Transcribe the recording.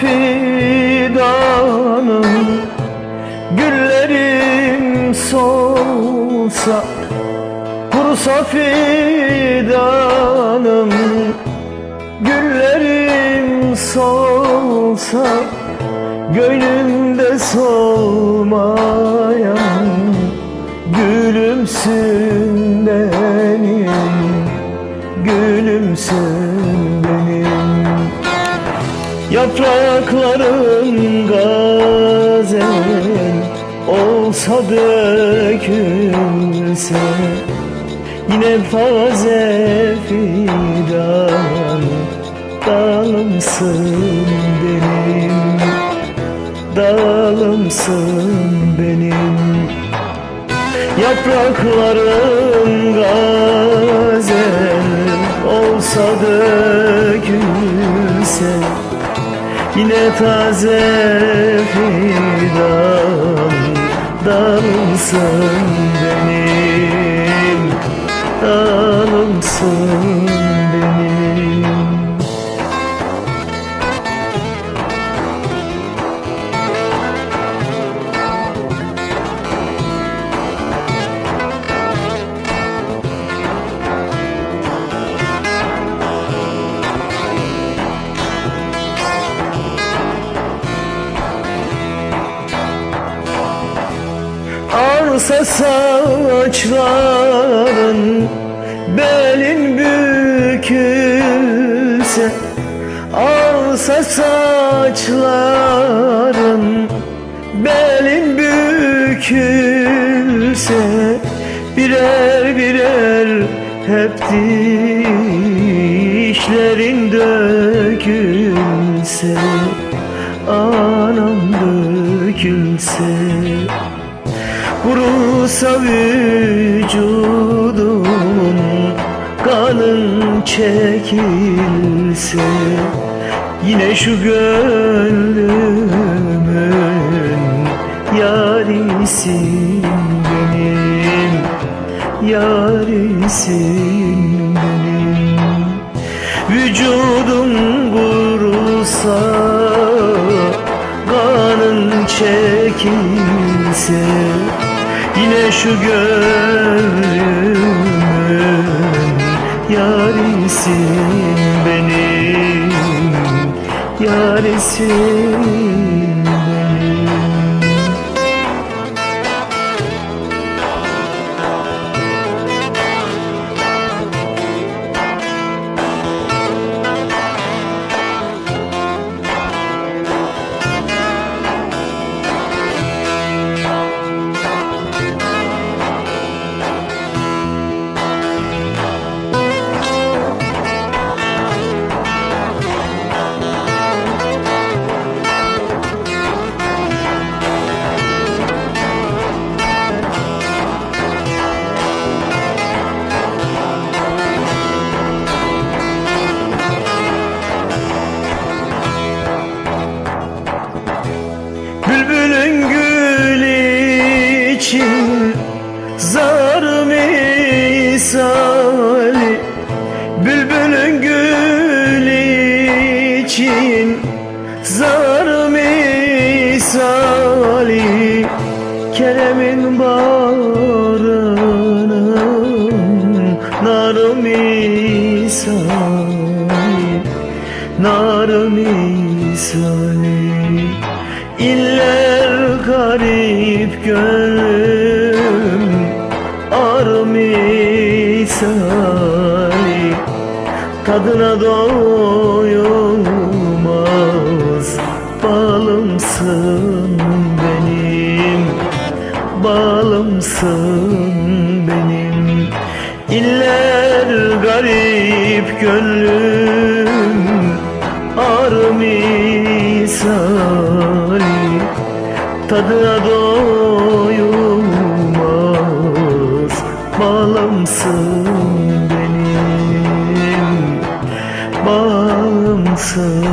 fidanım Güllerim solsa Kurusa fidanım Güllerim solsa Gönlümde solmayan Gülümsün Yaprakların gazel olsa dökülse Yine taze fidan dalımsın benim Dalımsın benim. Yaprakların gazel olsa dökülse Yine taze fidan dalımsın benim Dalımsın Arsa saçların belin bükülse Arsa saçların belin bükülse Birer birer hep dişlerin dökülse Anam dökülse Kurusa vücudumun kanın çekilse Yine şu gönlümün yarisin benim Yarisin benim. Vücudum kurusa kanın çekilse Yine şu gönlümün yarisin benim Yarisin Kerem'in bağrının nar misali Nar misali. İller garip gönlüm Ar misali. Tadına doyulmaz Balımsın Balımsın benim. İller garip gönlüm Ar misali. Tadına doyulmaz Balımsın benim. Balımsın